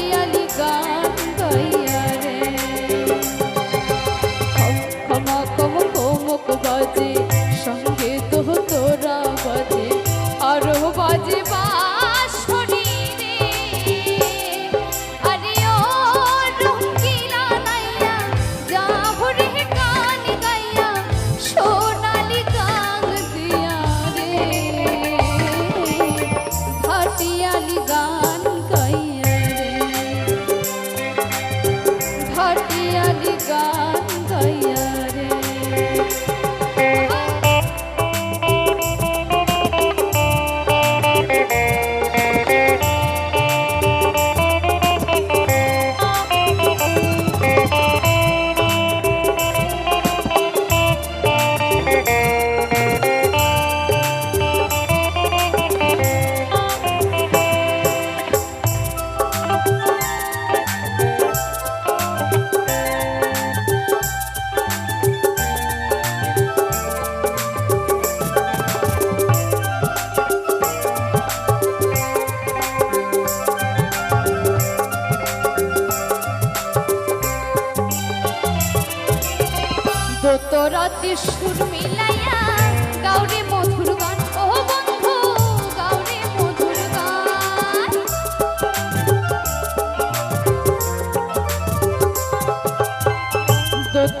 ভাটিয়ালি গান গাইয়া ভাটিয়ালি গান দোত রাতে সুর মিলাইয়া গাউরে মধুর গান। ও বন্ধু গাউরে মধুর গান। দোত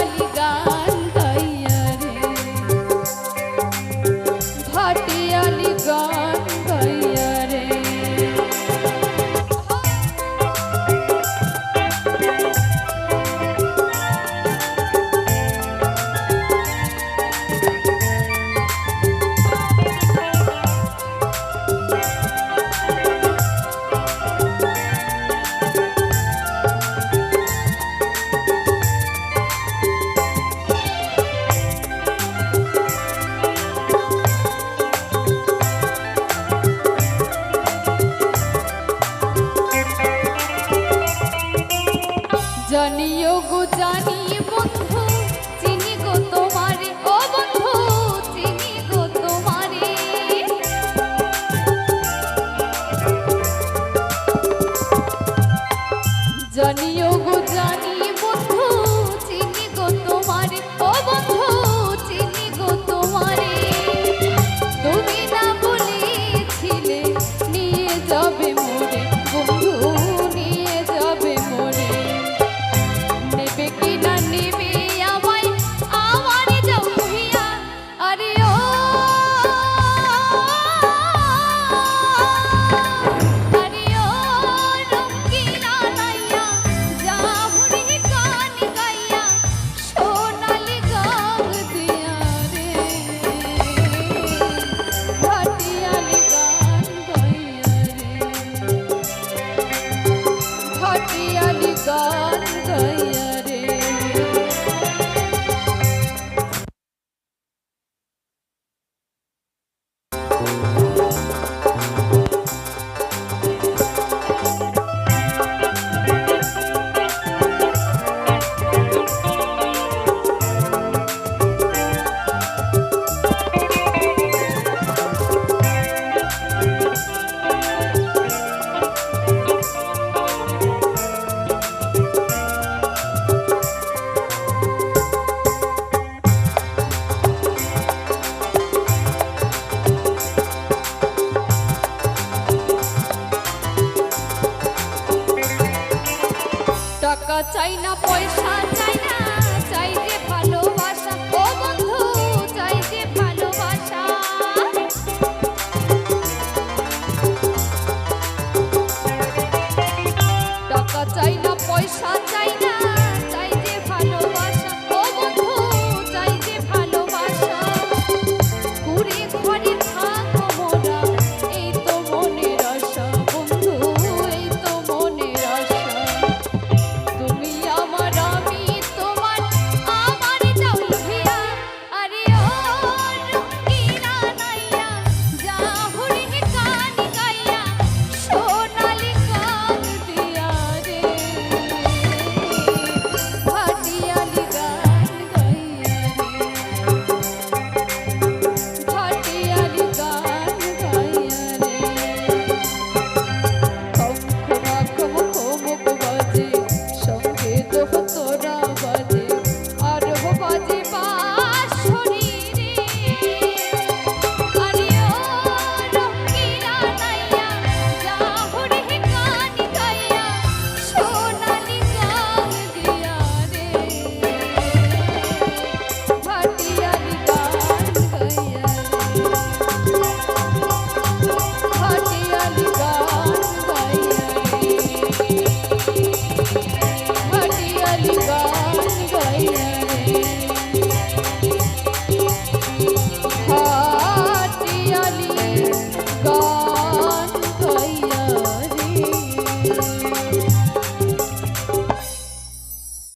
চাই না পয়সা